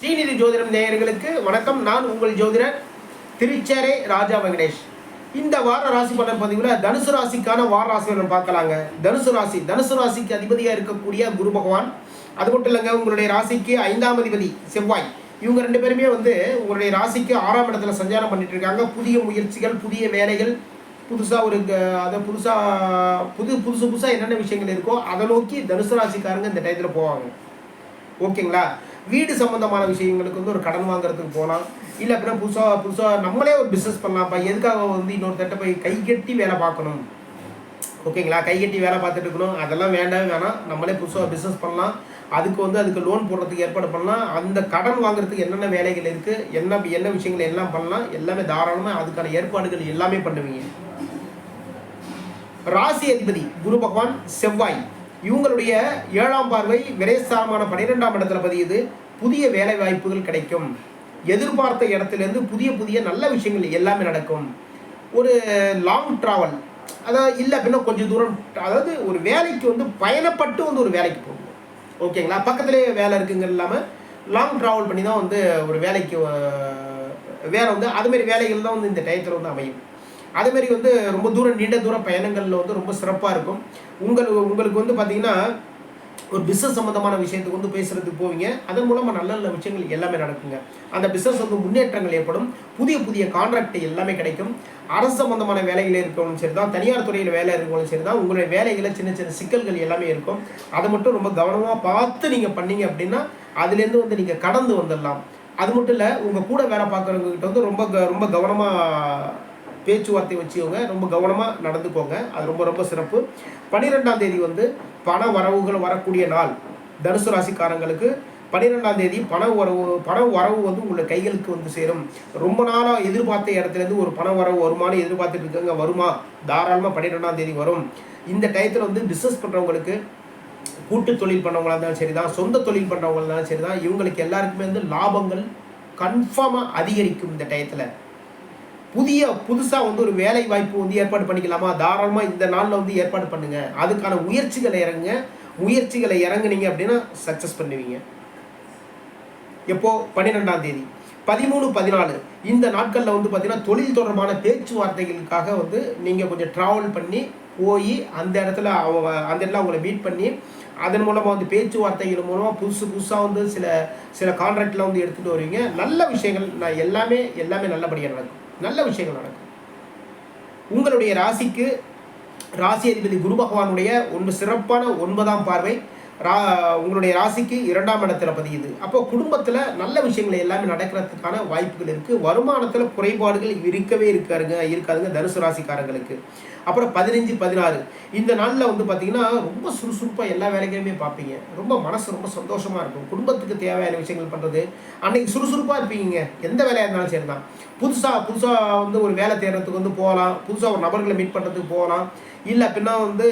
ஸ்ரீநிதி ஜோதிடம் நேயர்களுக்கு வணக்கம். நான் உங்கள் ஜோதிடர் திருச்சேரை ராஜா வெங்கடேஷ். இந்த வார ராசி பலன் பதிவில் தனுசு ராசிக்கான வார ராசி பலன் பார்க்கலாங்க. தனுசு ராசி. தனுசு ராசிக்கு அதிபதியாக இருக்கக்கூடிய குரு பகவான் அது மட்டும் இல்லைங்க உங்களுடைய ராசிக்கு ஐந்தாம் அதிபதி செவ்வாய். இவங்க ரெண்டு பேருமே வந்து உங்களுடைய ராசிக்கு ஆறாம் இடத்துல சஞ்சாரம் பண்ணிட்டு இருக்காங்க. புதிய முயற்சிகள் புதிய வேலைகள் புதுசாக ஒரு அதை புதுசாக புது புதுசு புதுசாக என்னென்ன விஷயங்கள் இருக்கோ அதை நோக்கி தனுசு ராசிக்காரங்க இந்த டயத்தில் போவாங்க. ஓகேங்களா? வீடு சம்மந்தமான விஷயங்களுக்கு வந்து ஒரு கடன் வாங்குறதுக்கு போகலாம் இல்லை அப்படின்னா புதுசாக புதுசாக நம்மளே ஒரு பிஸ்னஸ் பண்ணலாம்ப்பா. எதுக்காக வந்து இன்னொருத்தட்ட போய் கை கட்டி வேலை பார்க்கணும்? ஓகேங்களா? கை கட்டி வேலை பார்த்துட்டு இருக்கணும். அதெல்லாம் வேண்டவே வேணாம். நம்மளே புதுசாக பிஸ்னஸ் பண்ணலாம். அதுக்கு வந்து அதுக்கு லோன் போடுறதுக்கு ஏற்பாடு பண்ணலாம். அந்த கடன் வாங்குறதுக்கு என்னென்ன வேலைகள் இருக்குது என்ன என்ன விஷயங்கள் எல்லாம் பண்ணலாம்? எல்லாமே தாராளமாக அதுக்கான ஏற்பாடுகள் எல்லாமே பண்ணுவீங்க. ராசி அதிபதி குரு பகவான் செவ்வாய். இவங்களுடைய ஏழாம் பார்வை விரைஸ்தானமான பன்னிரெண்டாம் இடத்துல பதியுது. புதிய வேலை வாய்ப்புகள் கிடைக்கும். எதிர்பார்த்த இடத்துலேருந்து புதிய புதிய நல்ல விஷயங்கள் எல்லாமே நடக்கும். ஒரு லாங் ட்ராவல் அதாவது இல்லை அப்படின்னா கொஞ்சம் தூரம் அதாவது ஒரு வேலைக்கு வந்து பயணப்பட்டு வந்து ஒரு வேலைக்கு போகணும். ஓகேங்களா பக்கத்துலேயே வேலை இருக்குங்க இல்லாமல் லாங் ட்ராவல் பண்ணி தான் வந்து ஒரு வேலைக்கு வேலை வந்து அதுமாரி வேலைகள் தான் வந்து இந்த டயத்தில் வந்து அமையும். அதேமாரி வந்து ரொம்ப தூரம் நீண்ட தூரம் பயணங்களில் வந்து ரொம்ப சிறப்பாக இருக்கும். உங்கள் உங்களுக்கு வந்து பார்த்தீங்கன்னா ஒரு பிஸ்னஸ் சம்மந்தமான விஷயத்துக்கு வந்து பேசுகிறதுக்கு போவீங்க. அதன் மூலமாக நல்ல நல்ல விஷயங்கள் எல்லாமே நடக்குங்க. அந்த பிஸ்னஸ் வந்து முன்னேற்றங்கள் ஏற்படும். புதிய புதிய கான்ட்ராக்ட் எல்லாமே கிடைக்கும். அரசு சம்மந்தமான வேலையில் இருக்கவங்களும் சரி தான் தனியார் துறையில் வேலை இருக்கவங்களும் சரி தான் உங்களுடைய வேலைகளில் சின்ன சின்ன சிக்கல்கள் எல்லாமே இருக்கும். அதை மட்டும் ரொம்ப கவனமாக பார்த்து நீங்கள் பண்ணீங்க அப்படின்னா அதுலேருந்து வந்து நீங்கள் கடந்து வந்துடலாம். அது மட்டும் இல்லை உங்கள் கூட வேலை பார்க்குறவங்க கிட்ட வந்து ரொம்ப க- ரொம்ப கவனமாக பேச்சுவார்த்தை வச்சுக்கோங்க. ரொம்ப கவனமாக நடந்துக்கோங்க. அது ரொம்ப ரொம்ப சிறப்பு. பன்னிரெண்டாம் தேதி வந்து பண வரவுகள் வரக்கூடிய நாள். தனுசு ராசிக்காரங்களுக்கு பன்னிரெண்டாம் தேதி பண வரவு பண வரவு வந்து உங்களை கைகளுக்கு வந்து சேரும். ரொம்ப நாளாக எதிர்பார்த்த இடத்துலேருந்து ஒரு பண வரவு வருமானு எதிர்பார்த்துட்டு இருக்காங்க வருமா? தாராளமாக பன்னிரெண்டாம் தேதி வரும். இந்த டயத்தில் வந்து பிஸ்னஸ் பண்ணுறவங்களுக்கு கூட்டு தொழில் பண்ணுறவங்களா இருந்தாலும் சரி தான் சொந்த தொழில் பண்ணுறவங்களா இருந்தாலும் சரி தான் இவங்களுக்கு எல்லாருக்குமே வந்து லாபங்கள் கன்ஃபார்மாக அதிகரிக்கும் இந்த டயத்தில். புதிய புதுசாக வந்து ஒரு வேலை வாய்ப்பு வந்து ஏற்பாடு பண்ணிக்கலாமா? தாராளமாக இந்த நாளில் வந்து ஏற்பாடு பண்ணுங்க. அதுக்கான முயற்சிகளை இறங்குங்க. முயற்சிகளை இறங்குனீங்க அப்படின்னா சக்ஸஸ் பண்ணுவீங்க. எப்போ? பன்னிரெண்டாம் தேதி. பதிமூணு பதினாலு. இந்த நாட்களில் வந்து பார்த்தீங்கன்னா தொழில் தொடர்பான பேச்சுவார்த்தைகளுக்காக வந்து நீங்கள் கொஞ்சம் ட்ராவல் பண்ணி போய் அந்த இடத்துல அவங்க அந்த இடத்துல அவங்கள மீட் பண்ணி அதன் மூலமாக வந்து பேச்சுவார்த்தைகள் மூலமாக புதுசு புதுசாக வந்து சில சில கான்ட்ராக்டில் வந்து எடுத்துகிட்டு வருவீங்க. நல்ல விஷயங்கள். நான் எல்லாமே எல்லாமே நல்லபடியாக நடக்கும். நல்ல விஷயங்கள் நடக்கும். உங்களுடைய ராசிக்கு ராசி அதிபதி குரு பகவானுடைய ஒன்று சிறப்பான ஒன்பதாம் பார்வை. ரா உங்களுடைய ராசிக்கு இரண்டாம் இடத்துல பதியுது. அப்போ குடும்பத்தில் நல்ல விஷயங்கள் எல்லாமே நடக்கிறதுக்கான வாய்ப்புகள் இருக்குது வருமானத்தில் குறைபாடுகள் இருக்கவே இருக்காருங்க இருக்காதுங்க தனுசு ராசிக்காரங்களுக்கு. அப்புறம் பதினஞ்சு பதினாறு. இந்த நாளில் வந்து பார்த்தீங்கன்னா ரொம்ப சுறுசுறுப்பாக எல்லா வேலைகளுமே பார்ப்பீங்க ரொம்ப மனசு ரொம்ப சந்தோஷமாக இருக்கும். குடும்பத்துக்கு தேவையான விஷயங்கள் பண்ணுறது அன்னைக்கு சுறுசுறுப்பாக இருப்பீங்க. எந்த வேலையாக இருந்தாலும் சரி தான் புதுசாக புதுசாக வந்து ஒரு வேலை தேடுறதுக்கு வந்து போகலாம். புதுசாக ஒரு நபர்களை மீட் பண்ணுறதுக்கு போகலாம். இல்லை அப்படின்னா வந்து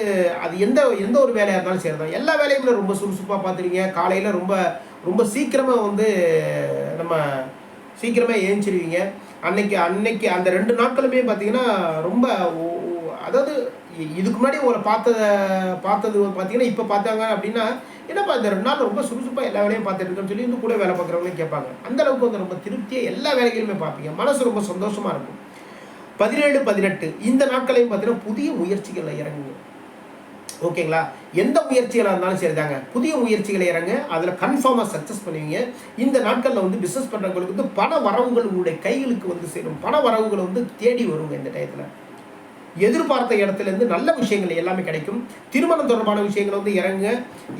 அது எந்த எந்த ஒரு வேலையாக இருந்தாலும் சரி தான் எல்லா வேலையுமே ரொம்ப சுறுசுறுப்பாக பார்த்துருங்க காலையில் ரொம்ப ரொம்ப சீக்கிரமாக வந்து நம்ம சீக்கிரமாக ஏஞ்சிருவீங்க. அன்னைக்கு அன்னைக்கு அந்த ரெண்டு நாட்களுமே பார்த்தீங்கன்னா ரொம்ப அதாவது இதுக்கு முன்னாடி உங்களை பார்த்த பார்த்தது பார்த்தீங்கன்னா இப்போ பார்த்தாங்க அப்படின்னா என்னப்பா இந்த ரெண்டு நாள் ரொம்ப சுறுசுறுப்பாக எல்லா வேலையும் பார்த்துட்டு இருக்கேன்னு சொல்லி வந்து கூட வேலை பார்க்குறவங்களும் கேட்பாங்க. அந்த அளவுக்கு வந்து ரொம்ப திருப்தியாக எல்லா வேலைகளுமே பார்ப்பீங்க. மனசு ரொம்ப சந்தோஷமாக இருக்கும். பதினேழு பதினெட்டு இந்த நாட்களையும் பார்த்தீங்கன்னா புதிய முயற்சிகளில் இறங்குங்க. ஓகேங்களா? எந்த முயற்சிகளாக இருந்தாலும் சரிதாங்க. புதிய முயற்சிகளை இறங்க அதில் கன்ஃபார்மாக சக்ஸஸ் பண்ணுவீங்க. இந்த நாட்களில் வந்து பிஸ்னஸ் பண்ணுறவங்களுக்கு வந்து பண வரவுகள் உங்களுடைய கைகளுக்கு வந்து சேரும். பண வரவுகள் வந்து தேடி வருங்க இந்த டயத்தில். எதிர்பார்த்த இடத்துல இருந்து நல்ல விஷயங்கள் எல்லாமே கிடைக்கும். திருமணம் தொடர்பான விஷயங்களை வந்து இறங்குங்க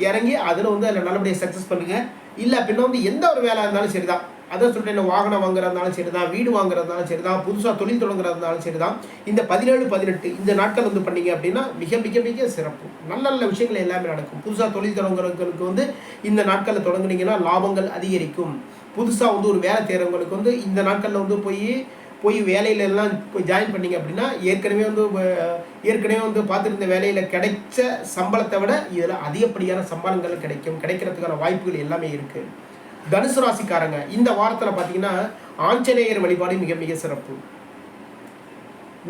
இறங்கி அதில் வந்து அதில் நல்லபடியாக சக்ஸஸ் பண்ணுங்கள் இல்லை அப்படின்னா வந்து எந்த ஒரு வேலை இருந்தாலும் சரிதான். அதான் சொல்லிட்டேன் வாகனம் வாங்குறதுனாலும் சரி தான் வீடு வாங்குறதுனாலும் சரி தான் புதுசாக தொழில் தொடங்குறதுனாலும் சரி தான் இந்த பதினேழு பதினெட்டு இந்த நாட்கள் வந்து பண்ணீங்க அப்படின்னா மிக மிக மிக சிறப்பு. நல்ல நல்ல விஷயங்கள் எல்லாமே நடக்கும். புதுசாக தொழில் தொடங்குறவங்களுக்கு வந்து இந்த நாட்களில் தொடங்குனீங்கன்னா லாபங்கள் அதிகரிக்கும். புதுசாக வந்து ஒரு வேலை தேர்றவங்களுக்கு வந்து இந்த நாட்களில் வந்து போய் போய் வேலையில எல்லாம் போய் ஜாயின் பண்ணீங்க அப்படின்னா ஏற்கனவே வந்து ஏற்கனவே வந்து பார்த்துருந்த வேலையில் கிடைச்ச சம்பளத்தை விட இதில் அதிகப்படியான சம்பளங்கள் கிடைக்கும். கிடைக்கிறதுக்கான வாய்ப்புகள் எல்லாமே இருக்குது தனுசு ராசிக்காரங்க இந்த வாரத்தில் பார்த்தீங்கன்னா ஆஞ்சநேயர் வழிபாடு மிக மிக சிறப்பு.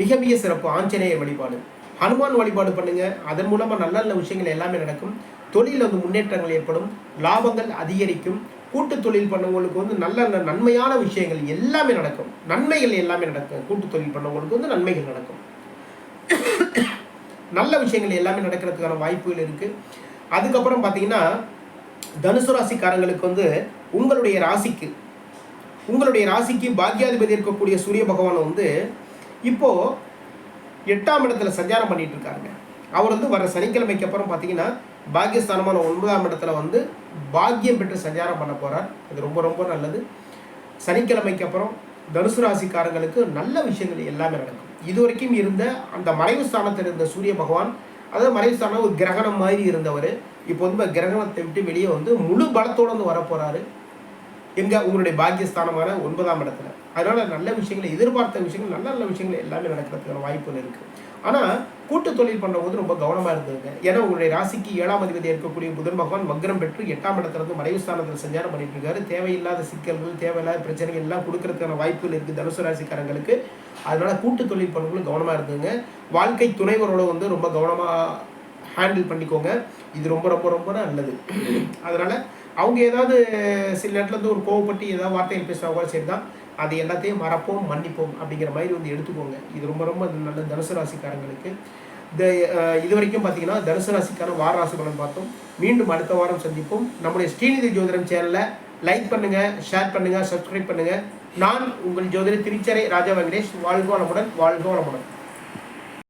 மிக மிக சிறப்பு ஆஞ்சநேயர் வழிபாடு. ஹனுமான் வழிபாடு பண்ணுங்க. அதன் மூலமாக நல்ல நல்ல விஷயங்கள் எல்லாமே நடக்கும். தொழிலில் வந்து முன்னேற்றங்கள் ஏற்படும். லாபங்கள் அதிகரிக்கும். கூட்டு தொழில் பண்ணவங்களுக்கு வந்து நல்ல நல்ல நன்மையான விஷயங்கள் எல்லாமே நடக்கும். நன்மைகள் எல்லாமே நடக்கும். கூட்டு தொழில் பண்ணவங்களுக்கு வந்து நன்மைகள் நடக்கும். நல்ல விஷயங்கள் எல்லாமே நடக்கிறதுக்கான வாய்ப்புகள் இருக்குது அதுக்கப்புறம் பார்த்தீங்கன்னா தனுசு ராசிக்காரங்களுக்கு வந்து உங்களுடைய ராசிக்கு உங்களுடைய ராசிக்கு பாக்யாதிபதி இருக்கக்கூடிய சூரிய பகவான் வந்து இப்போது எட்டாம் இடத்துல சஞ்சாரம் பண்ணிட்டு இருக்காருங்க அவர் வந்து வர சனிக்கிழமைக்கு அப்புறம் பார்த்தீங்கன்னா பாக்கியஸ்தானமான ஒன்பதாம் இடத்துல வந்து பாக்கியம் பெற்று சஞ்சாரம் பண்ண போகிறார் இது ரொம்ப ரொம்ப நல்லது. சனிக்கிழமைக்கு அப்புறம் தனுசு ராசிக்காரங்களுக்கு நல்ல விஷயங்கள் எல்லாமே நடக்கும். இதுவரைக்கும் இருந்த அந்த மறைவு ஸ்தானத்தில் இருந்த சூரிய பகவான் அதாவது மறைவு ஸ்தானம் ஒரு கிரகணம் மாதிரி இருந்தவர். இப்போ வந்து கிரகணத்தை விட்டு வெளியே வந்து முழு பலத்தோடு வந்து வரப்போகிறாரு எங்கே உங்களுடைய பாக்கியஸ்தானமான ஒன்பதாம் இடத்துல. அதனால் நல்ல விஷயங்களை எதிர்பார்த்த விஷயங்கள் நல்ல நல்ல விஷயங்கள் எல்லாமே நடக்கிறதுக்கான வாய்ப்புகள் இருக்குது ஆனால் கூட்டு தொழில் பண்ணும்போது ரொம்ப கவனமாக இருந்ததுங்க ஏன்னா உங்களுடைய ராசிக்கு ஏழாம் அதிபதி இருக்கக்கூடிய புதன் பகவான் மக்ரம் பெற்று எட்டாம் இடத்துலேருந்து மறைவு ஸ்தானத்தில் சஞ்சாரம் பண்ணிட்டு இருக்காரு. தேவையில்லாத சிக்கல்கள் தேவையில்லாத பிரச்சனைகள் எல்லாம் கொடுக்கறதுக்கான வாய்ப்புகள் இருக்குது தனுசு ராசிக்காரங்களுக்கு. அதனால் கூட்டு தொழில் பண்ணவங்களும் கவனமாக இருந்துங்க வாழ்க்கை துணைவரோட வந்து ரொம்ப கவனமாக ஹேண்டில் பண்ணிக்கோங்க. இது ரொம்ப ரொம்ப ரொம்ப நல்லது. அதனால் அவங்க ஏதாவது சில நேரத்துலேருந்து ஒரு கோவப்பட்டு ஏதாவது வார்த்தைகள் பேசுகிறாங்க கூட சரி தான் அது எல்லாத்தையும் மறப்போம் மன்னிப்போம் அப்படிங்கிற மாதிரி வந்து எடுத்துக்கோங்க. இது ரொம்ப ரொம்ப நல்ல தனுசு ராசிக்காரங்களுக்கு. இந்த இது வரைக்கும் பார்த்தீங்கன்னா தனுசு ராசிக்கான வார ராசி பலன் பார்த்தோம். மீண்டும் அடுத்த வாரம் சந்திப்போம். நம்முடைய ஸ்ரீநிதி ஜோதிடம் சேனலை லைக் பண்ணுங்கள் ஷேர் பண்ணுங்கள் சப்ஸ்கிரைப் பண்ணுங்கள் நான் உங்கள் ஜோதிடர் திருச்சரை ராஜா வெங்கடேஷ். வாழ்க வளமுடன் வாழ்க வளமுடன்.